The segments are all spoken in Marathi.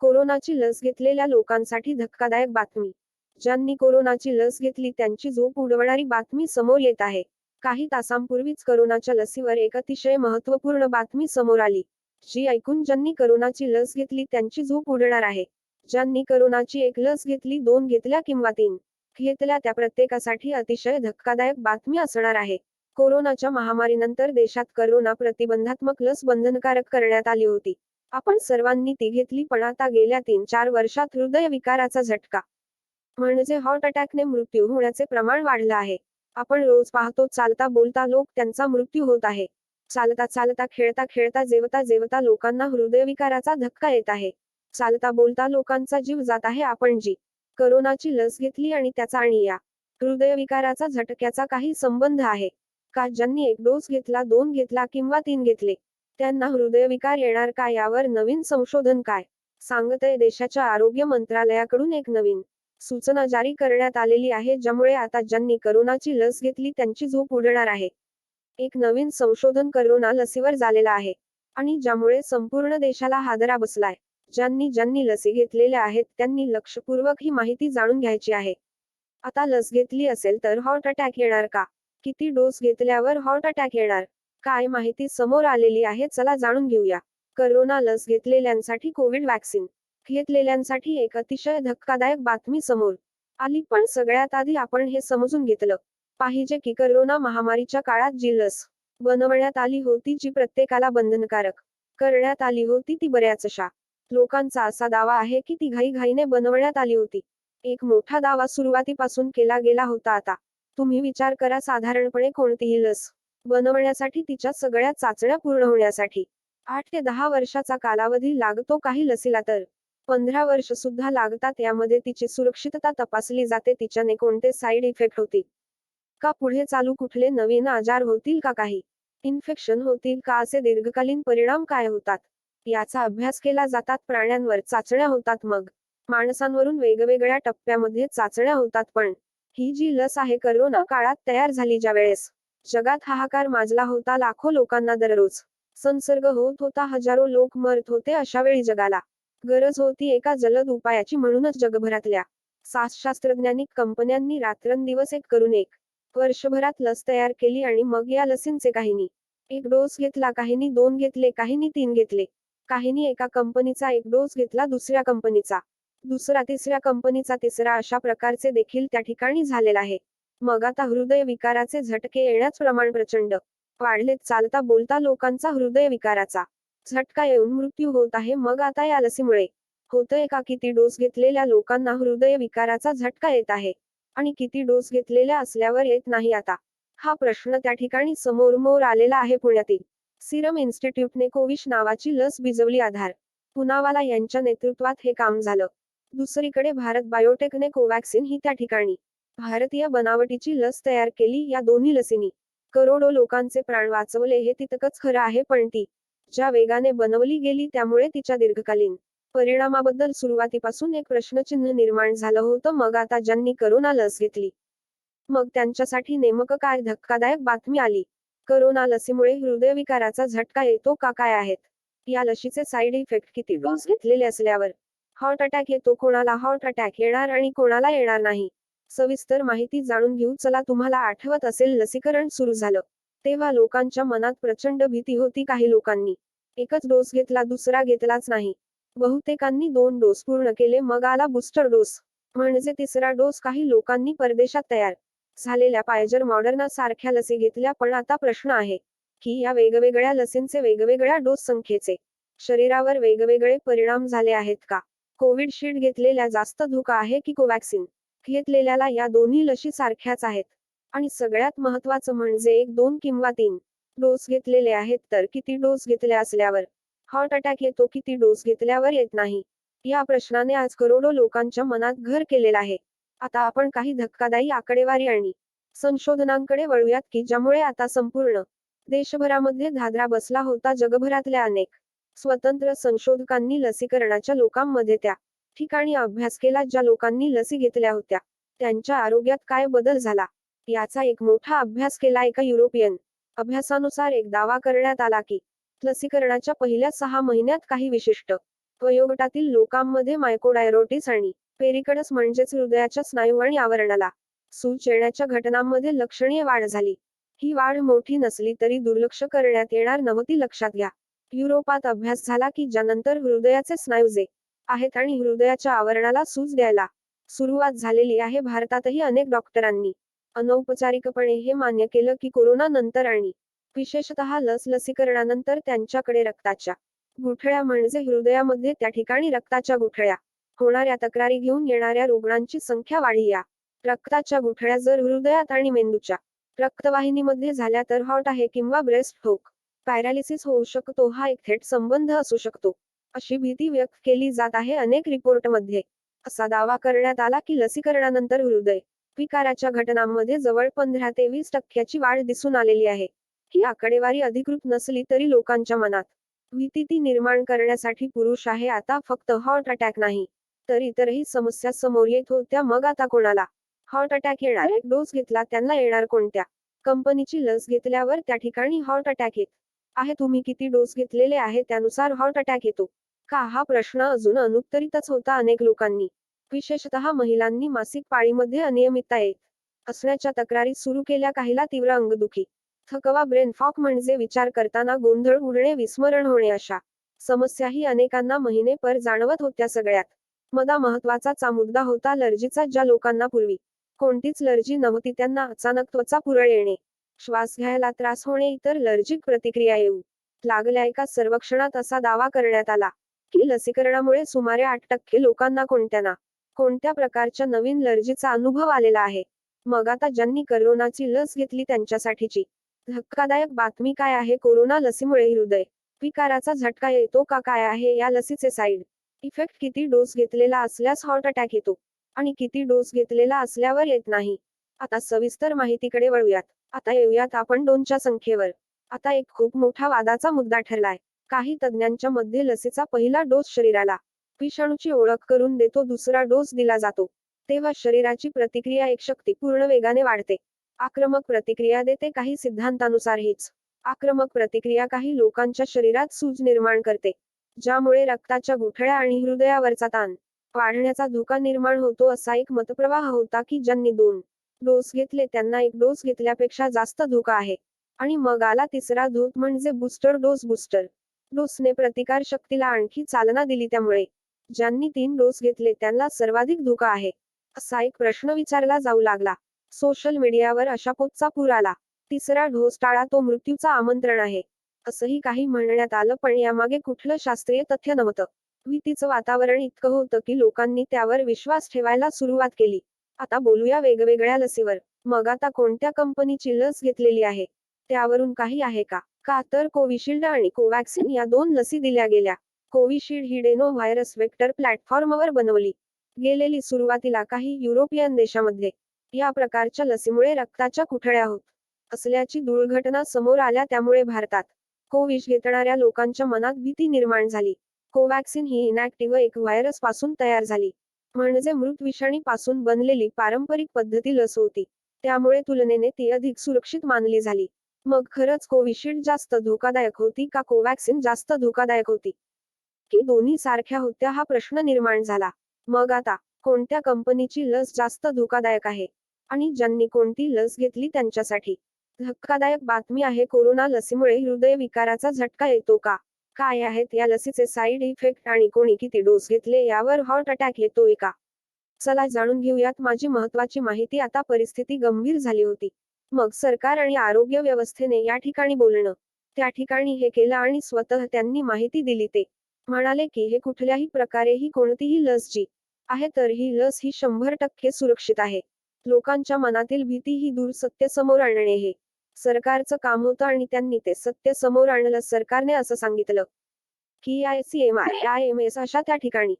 कोरोनाची लस घेतलेल्या लोकांसाठी धक्कादायक बातमी. ज्यांनी कोरोनाची लस घेतली त्यांची झोप उडवणारी बातमी समोर येत आहे. काही तासांपूर्वीच कोरोनाच्या लसीवर एक अतिशय महत्त्वपूर्ण बातमी समोर आली. जी ऐकून ज्यांनी कोरोनाची लस घेतली त्यांची झोप उडणार आहे. ज्यांनी कोरोनाची एक लस घेतली दोन घेतल्या किंवा तीन घेतल्या त्या प्रत्येकासाठी अतिशय धक्कादायक बातमी असणार आहे. कोरोनाच्या महामारीनंतर देशात करोना प्रतिबंधात्मक लस बंधनकारक करण्यात आली होती. आपण सर्वांनी ती घेतली पण आता गेल्या तीन चार वर्षात हृदयविकाराचा झटका. म्हणजे हॉर्ट अटॅकने मृत्यू होण्याचे प्रमाण वाढलं आहे. आपण रोज पाहतो चालता बोलता लोक त्यांचा मृत्यू होत आहे. चालता चालता खेळता खेळता जेवता जेवता लोकांना हृदयविकाराचा धक्का येत आहे. चालता बोलता लोकांचा जीव जात आहे आपण जी. करोनाची लस घेतली आणि त्याचा आणि या. हृदयविकाराचा झटक्याचा काही संबंध आहे. का ज्यांनी एक डोस घेतला दोन घेतला किंवा तीन घेतले? त्यांना हृदयविकार येणार का यावर नवीन संशोधन काय? सांगतय देशाच्या आरोग्य मंत्रालयाकडून एक नवीन सूचना जारी करण्यात आलेली आहे ज्यामुळे आता ज्यांनी करोनाची लस घेतली त्यांची झोप उडणार आहे. एक नवीन संशोधन करोना लसीवर झालेला आहे आणि ज्यामुळे संपूर्ण देशाला हादरा बसलाय. ज्यांनी ज्यांनी लसी घेतलेल्या आहेत त्यांनी लक्षपूर्वक ही माहिती जाणून घ्यायची आहे. आता लस घेतली असेल तर हॉट अटॅक येणार का? किती डोस घेतल्यावर हॉट अटॅक येणार? काय माहिती समोर आलेली आहे चला जाणून घेऊया. करोना लस घेतलेल्यांसाठी कोविड वॅक्सिन. घेतलेल्यांसाठी एक अतिशय धक्कादायक बातमी समोर आली पण सगळ्यात आधी आपण हे समजून घेतलं पाहिजे की करोना महामारीच्या काळात जी लस बनवण्यात आली होती जी प्रत्येकाला बंधनकारक करण्यात आली होती ती बऱ्याचशा लोकांचा असा दावा आहे की ती घाईघाईने बनवण्यात आली होती. एक मोठा दावा सुरुवातीपासून केला गेला होता आता. तुम्ही विचार करा साधारणपणे कोणतीही लस बनवण्यासाठी तिच्या सगळ्या चाचण्या पूर्ण होण्यासाठी. आठ ते दहा वर्षाचा कालावधी लागतो काही लसीला तर. पंधरा वर्ष सुद्धा लागतात यामध्ये तिची सुरक्षितता तपासली जाते तिच्याने कोणते साईड इफेक्ट होतील? का पुढे चालू कुठले नवीन आजार होतील का काही? इन्फेक्शन होतील का असे दीर्घकालीन परिणाम काय होतात? याचा अभ्यास केला जातात प्राण्यांवर चाचण्या होतात मग. माणसांवरून वेगवेगळ्या टप्प्यामध्ये चाचण्या होतात पण ही जी लस आहे करोना काळात तयार झाली ज्या वेळेस जगात हाहाकार माजला होता लाखो लोकांना दररोज. संसर्ग होत होता हजारो लोक मरत होते अशा वेळी जगाला. गरज होती एका जलद उपायाची म्हणूनच जगभरातल्या शास्त्रज्ञांनी कंपन्यांनी रात्रंदिवस एक करून एक वर्षभरात लस तयार केली आणि मग या लसींचे काहींनी एक डोस घेतला काहींनी दोन घेतले काहींनी तीन घेतले. काहींनी एका कंपनीचा एक डोस घेतला दुसऱ्या कंपनीचा. दुसरा तिसऱ्या कंपनीचा तिसरा अशा प्रकारचे देखील त्या ठिकाणी झालेला आहे. मग आता हृदय विकाराचे झटके येण्याच प्रमाण प्रचंड. वाढलेत चालता बोलता लोकांचा हृदय विकाराचा. झटका येऊन मृत्यू होत आहे मग आता या लसीमुळे. होतय का किती डोस घेतलेल्या लोकांना हृदय विकाराचा झटका येत आहे? आणि किती डोस घेतलेल्या असल्यावर येत नाही आता? हा प्रश्न त्या ठिकाणी समोर मोर आलेला आहे पुण्यातील. सिरम इन्स्टिट्यूटने कोविश नावाची लस भिजवली आधार. पुनावाला यांच्या नेतृत्वात हे काम झालं. दुसरीकडे भारत बायोटेकने कोवॅक्सिन ही त्या ठिकाणी. भारतीय बनावटीची लस तयार केली या दोन्ही लसींनी. करोडो लोकांचे प्राण वाचवले हे तितकंच खरं आहे पण ती ज्या वेगाने बनवली गेली त्यामुळे तिच्या दीर्घकालीन परिणामाबद्दल सुरुवातीपासून एक प्रश्नचिन्ह निर्माण झालं होतं मग आता ज्यांनी करोना लस घेतली मग त्यांच्यासाठी नेमकं काय धक्कादायक बातमी आली? करोना लसीमुळे हृदयविकाराचा झटका येतो का काय आहेत? या लशीचे साईड इफेक्ट किती? डोस घेतलेले असल्यावर हार्ट अटॅक येतो कोणाला हार्ट अटॅक येणार आणि कोणाला येणार नाही. सविस्तर माहिती जाणून घेऊ. चला तुम्हाला आठवत असेल लसीकरण सुरू झालं. तेव्हा लोकांच्या मनात प्रचंड भीती होती काही लोकांनी. एकच डोस घेतला दुसरा घेतलाच नाही. बहुतेकांनी दोन डोस पूर्ण केले मग आला बुस्टर डोस. म्हणजे तिसरा डोस काही लोकांनी परदेशात तयार झालेल्या पायजर मॉडर्ना सारख्या लसी घेतल्या पण आता प्रश्न आहे की या वेगवेगळ्या लसींचे वेगवेगळ्या डोस संख्येचे शरीरावर वेगवेगळे परिणाम झाले आहेत का? कोविडशिल्ड घेतलेल्या जास्त धोका आहे की कोवॅक्सिन? घेतलेल्याला या दोन्ही लशी सारख्याच आहेत. आणि सगळ्यात महत्वाचं म्हणजे एक दोन किंवा तीन डोस घेतलेले आहेत तर किती डोस घेतले असल्यावर हॉट अटॅक येतो किती डोस घेतल्यावर येत नाही. या प्रश्नाने आज करोडो लोकांच्या मनात घर केलेला आहे. आता आपण काही धक्कादायी आकडेवारी आणि संशोधनांकडे वळूयात की ज्यामुळे आता संपूर्ण देशभरामध्ये धादरा बसला होता जगभरातल्या अनेक स्वतंत्र संशोधकांनी लसीकरणाच्या लोकांमध्ये त्या ठिकाणी अभ्यास केला ज्या लोकांनी लसी घेतल्या होत्या. त्यांच्या आरोग्यात काय बदल झाला? याचा एक मोठा अभ्यास केला एका युरोपियन. अभ्यासानुसार एक दावा करण्यात आला की लसीकरणाच्या पहिल्या सहा महिन्यात काही विशिष्ट वयोगटातील लोकांमध्ये मायकोडायरोटिस आणि पेरिकडस म्हणजेच हृदयाच्या स्नायू आणि आवरणाला सूज येण्याच्या घटनांमध्ये लक्षणीय वाढ झाली. ही वाढ मोठी नसली तरी दुर्लक्ष करण्यात येणार नव्हती लक्षात घ्या. युरोपात अभ्यास झाला की ज्यानंतर हृदयाचे स्नायू जे आहेत आणि हृदयाच्या आवरणाला सूज द्यायला सुरुवात झालेली आहे. भारतातही अनेक डॉक्टरांनी अनौपचारिकपणे हे मान्य केलं की कोरोना नंतर आणि विशेषतः लस लसीकरणानंतर त्यांच्याकडे रक्ताच्या गुठळ्या म्हणजे हृदयामध्ये त्या ठिकाणी रक्ताच्या गुठळ्या होणाऱ्या तक्रारी घेऊन येणाऱ्या रुग्णांची संख्या वाढली. या रक्ताच्या गुठळ्या जर हृदयात आणि मेंदूच्या रक्तवाहिनीमध्ये झाल्या तर हॉट आहे किंवा ब्रेस्ट ठोक पॅरालिसिस होऊ शकतो. हा एक थेट संबंध असू शकतो. अशी भीती व्यक्त केली जात आहे अनेक रिपोर्टमध्ये. असा दावा करण्यात आला की लसीकरणानंतर हृदय विकाराच्या घटनांमध्ये जवळ पंधरा ते वीस टक्क्याची वाढ दिसून आलेली आहे. ही आकडेवारी अधिकृत नसली तरी लोकांच्या मनात भीती ती निर्माण करण्यासाठी पुरुष आहे आता फक्त हॉट अटॅक नाही तर इतरही समस्या समोर येत होत्या मग आता कोणाला हॉट अटॅक येणार एक डोस घेतला त्यांना येणार कोणत्या? कंपनीची लस घेतल्यावर त्या ठिकाणी हॉट अटॅक येत आहे तुम्ही किती डोस घेतलेले आहे त्यानुसार हॉर्ट अटॅक येतो. का? हा प्रश्न अजून अनुत्तरितच होता अनेक लोकांनी. विशेषतः महिलांनी मासिक पाळीमध्ये अनियमितता येत असण्याच्या तक्रारी सुरू केल्या काहीला तीव्र अंगदुखी. थकवा ब्रेन फॉक म्हणजे विचार करताना गोंधळ उडणे विस्मरण होणे अशा समस्याही अनेकांना महिने पर जाणवत होत्या सगळ्यात. मदा महत्त्वाचा मुद्दा होता लर्जीचा ज्या लोकांना पूर्वी कोणतीच लर्जी नव्हती त्यांना अचानक त्वचा पुरळ येणे. श्वास घ्यायला त्रास होणे इतर लर्जिक प्रतिक्रिया येऊ लागल्या एका सर्वेक्षणात असा दावा करण्यात आला की लसीकरणामुळे सुमारे आठ टक्के लोकांना कोणत्या ना कोणत्या प्रकारच्या नवीन लर्जीचा अनुभव आलेला आहे? मग आता ज्यांनी करोनाची लस घेतली त्यांच्यासाठीची धक्कादायक बातमी काय आहे? कोरोना लसीमुळे हृदय विकाराचा झटका येतो का? काय आहे? या लसीचे साईड इफेक्ट किती डोस घेतलेला असल्यास हॉर्ट अटॅक येतो आणि किती डोस घेतलेला असल्यावर येत नाही? आता सविस्तर माहितीकडे वळूयात. आता येऊयात आपण दोनच्या संख्येवर. आता एक खूप मोठा वादाचा मुद्दा ठरलाय. काही तज्ज्ञांच्या मध्ये लसीचा पहिला डोस शरीराला विषाणूची ओळख करून देतो दुसरा डोस दिला जातो. तेव्हा शरीराची प्रतिक्रिया एक शक्ती पूर्ण वेगाने वाढते. आक्रमक प्रतिक्रिया देते काही सिद्धांतानुसार हीच आक्रमक प्रतिक्रिया काही लोकांच्या शरीरात सूज निर्माण करते ज्यामुळे रक्ताच्या गुठळ्या आणि हृदयावरचा ताण वाढण्याचा धोका निर्माण होतो असा एक मतप्रवाह होता की ज्यांनी दोन डोस घेतले त्यांना एक डोस घेतल्यापेक्षा जास्त धोका आहे. आणि मग आला तिसरा धूत म्हणजे बूस्टर डोस बूस्टर. डोसने प्रतिकार शक्तीला आणखी चालना दिली त्यामुळे. ज्यांनी तीन डोस घेतले त्यांना सर्वाधिक धोका आहे. असा एक प्रश्न विचारला जाऊ लागला. सोशल मीडियावर अशा पोतचा पूर आला. तिसरा डोस टाळा तो मृत्यूचा आमंत्रण आहे. असंही काही म्हणण्यात आलं पण यामागे कुठलं शास्त्रीय तथ्य नव्हतं. भीतीचं वातावरण इतकं होतं की लोकांनी त्यावर विश्वास ठेवायला सुरुवात केली. आता बोलूया वेगवेगळ्या लसीवर. मग आता कोणत्या कंपनीची लस घेतलेली आहे? त्यावरून काही आहे का? का तर कोविशिल्ड आणि कोवॅक्सिन या दोन लसी दिल्या गेल्या. कोविशिल्ड ही डेनो व्हायरस वेक्टर प्लॅटफॉर्मवर बनवली गेलेली सुरुवातीला काही युरोपियन देशामध्ये. या प्रकारच्या लसीमुळे रक्ताच्या कुठळ्या होत असल्याची दुर्घटना समोर आल्या त्यामुळे भारतात कोविश घेतणाऱ्या लोकांच्या मनात भीती निर्माण झाली. कोवॅक्सिन ही इनॅक्टिव्ह एक व्हायरसपासून तयार झाली. म्हणजे मृत विषाणी पासून बनलेली पारंपरिक पद्धती लस होती. त्यामुळे तुलनेने ती अधिक सुरक्षित मानली झाली. मग खरंच कोविशिल्ड जास्त धोकादायक होती का कोवॅक्सिन जास्त धोकादायक होती? की दोन्ही सारख्या होत्या हा प्रश्न निर्माण झाला. मग आता कोणत्या कंपनीची लस जास्त धोकादायक आहे? आणि ज्यांनी कोणती लस घेतली त्यांच्यासाठी? धक्कादायक बातमी आहे कोरोना लसीमुळे हृदयविकाराचा झटका येतो का? काय आहेत या लसीचे साईड इफेक्ट आणि कोणी किती डोस घेतले यावर हॉर्ट अटॅक येतोय का चला जाणून घेऊयात माझी महत्वाची माहिती. आता परिस्थिती गंभीर झाली होती. मग सरकार आणि आरोग्य व्यवस्थेने या ठिकाणी बोलणं. त्या ठिकाणी हे केलं आणि स्वतः त्यांनी माहिती दिली ते. म्हणाले की हे कुठल्याही प्रकारे ही कोणतीही लस जी आहे तर ही लस ही शंभर टक्के सुरक्षित आहे. लोकांच्या मनातील भीती ही दूर सत्य समोर आणणे हे. सरकारचं काम होतं आणि त्यांनी ते सत्य समोर आणलं सरकारने असं सांगितलं की I C M I I M S अशा त्या ठिकाणी.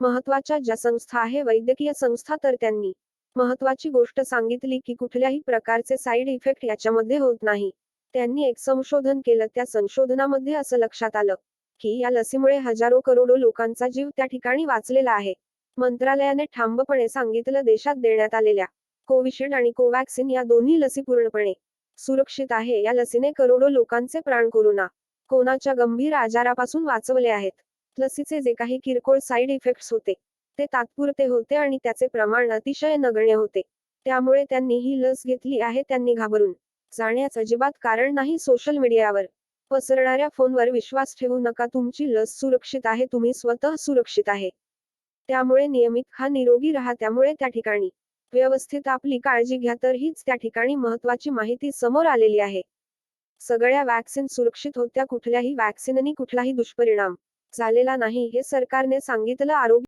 महत्त्वाच्या ज्या संस्था आहे वैद्यकीय संस्था तर त्यांनी महत्वाची गोष्ट सांगितली की कुठल्याही प्रकारचे साईड इफेक्ट याच्यामध्ये होत नाही. त्यांनी एक संशोधन केलं त्या संशोधनामध्ये असं लक्षात आलं की या लसीमुळे हजारो करोडो लोकांचा जीव त्या ठिकाणी वाचलेला आहे. मंत्रालयाने ठामपणे सांगितलं देशात देण्यात आलेल्या कोविशिल्ड आणि कोवॅक्सिन या दोन्ही लसी पूर्णपणे सुरक्षित आहे. या लसीने करोडो लोकांचे प्राण कोरोना कोणाच्या गंभीर आजारापासून वाचवले आहेत. लसीचे जे काही किरकोळ साईड इफेक्ट्स होते ते तात्पुरते होते आणि त्याचे प्रमाण अतिशय नगण्य होते. त्यामुळे त्यांनी ही लस घेतली आहे त्यांनी घाबरून. जाण्याचं अजिबात कारण नाही सोशल मीडियावर. पसरणाऱ्या फोनवर विश्वास ठेवू नका. तुमची लस सुरक्षित आहे. तुम्ही स्वतः सुरक्षित आहे. त्यामुळे नियमित खा. निरोगी राहा. त्यामुळे त्या ठिकाणी व्यवस्थित आपली काळजी घ्या तर हीच त्या ठिकाणी महत्वाची माहिती समोर आलेली आहे. सगळ्या वॅक्सिन सुरक्षित होत्या कुठल्याही वॅक्सिननी कुठलाही दुष्परिणाम झालेला नाही हे सरकारने सांगितलं आरोग्य